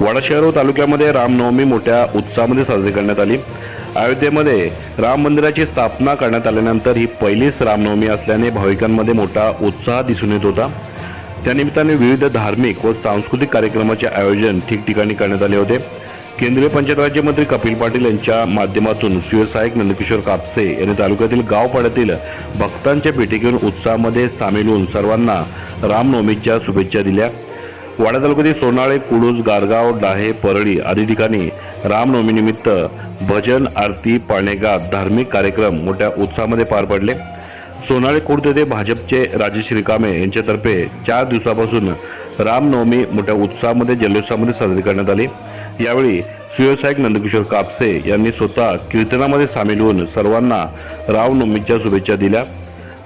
वाडा शहर व तालुक्यामध्ये रामनवमी मोठ्या उत्साहामध्ये साजरी करण्यात आली. अयोध्येमध्ये राम मंदिराची स्थापना करण्यात आल्यानंतर ही पहिलीच रामनवमी असल्याने भाविकांमध्ये मोठा उत्साह दिसून येत होता. त्यानिमित्ताने विविध धार्मिक व सांस्कृतिक कार्यक्रमाचे आयोजन ठिकठिकाणी करण्यात आले होते. केंद्रीय पंचायत राज्यमंत्री कपिल पाटील यांच्या माध्यमातून शिवसहायक नंदकिशोर कापसे यांनी तालुक्यातील गावपाड्यातील भक्तांच्या भेटी घेऊन उत्साहामध्ये सामील होऊन सर्वांना रामनवमीच्या शुभेच्छा दिल्या. वाडा तालुक्यातील सोनाळे कुडूस गारगाव डाहे परळी आदी ठिकाणी रामनवमीनिमित्त भजन आरती पाळणेगात धार्मिक कार्यक्रम मोठ्या उत्साहामध्ये पार पडले. सोनाळे खुर्द येथे भाजपचे राजेश रिकामे यांच्यातर्फे चार दिवसापासून रामनवमी मोठ्या उत्साहामध्ये जल्लोषामध्ये साजरी करण्यात आली. यावेळी सुव्यवसायिक नंदकिशोर कापसे यांनी स्वतः कीर्तनामध्ये सामील होऊन सर्वांना रामनवमीच्या शुभेच्छा दिल्या.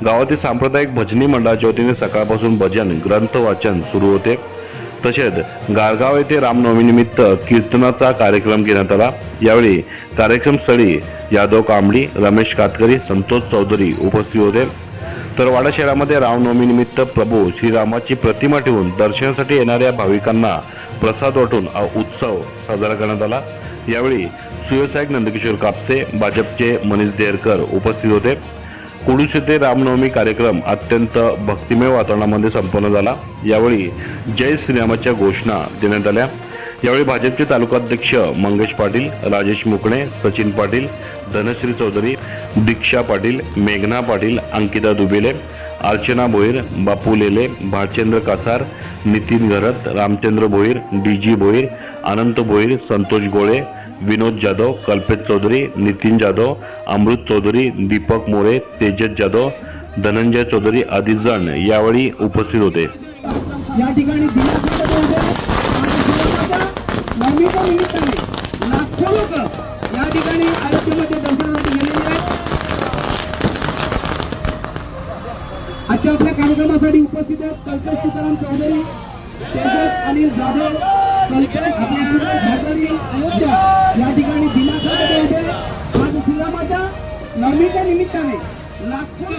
गावातील सांप्रदायिक भजनी मंडळाच्या वतीने सकाळपासून भजन ग्रंथ वाचन सुरू होते. तसेच गारगाव येथे रामनवमीनिमित्त कीर्तनाचा कार्यक्रम घेण्यात आला. यावेळी कार्यक्रमस्थळी यादव कांबळी रमेश कातकरी संतोष चौधरी उपस्थित होते. तर वाडा शहरामध्ये रामनवमीनिमित्त प्रभू श्रीरामाची प्रतिमा ठेवून दर्शनासाठी येणाऱ्या भाविकांना प्रसाद वाटून हा उत्सव साजरा करण्यात आला. यावेळी सुयसाहेब नंदकिशोर कापसे भाजपचे मनीष देरकर उपस्थित होते. कुडूस येथे रामनवमी कार्यक्रम अत्यंत भक्तिमय वातावरणामध्ये संपन्न झाला. यावेळी जय श्रीरामाच्या घोषणा देण्यात आल्या. यावेळी भाजपचे तालुकाध्यक्ष मंगेश पाटील राजेश मुकणे सचिन पाटील धनश्री चौधरी दीक्षा पाटील मेघना पाटील अंकिता दुबेले अर्चना भोईर बापू लेले भालचंद्र कासार नितीन घरत रामचंद्र भोईर डी जी भोईर अनंत भोईर संतोष गोळे विनोद जाधव कल्पेश चौधरी नितीन जाधव अमृत चौधरी दीपक मोरे तेजस जाधव धनंजय चौधरी आदी जण यावेळी उपस्थित होते. या ठिकाणी लाखो लोक या ठिकाणी अयोध्येमध्ये दर्शनासाठी गेलेले आहेत. आजच्या आपल्या कार्यक्रमासाठी उपस्थित आहेत कल्पेश तुकाराम चौधरी तेजस अनिल जाधव कल्पेश अयोध्या. गर्मीच्या निमित्ताने लाखो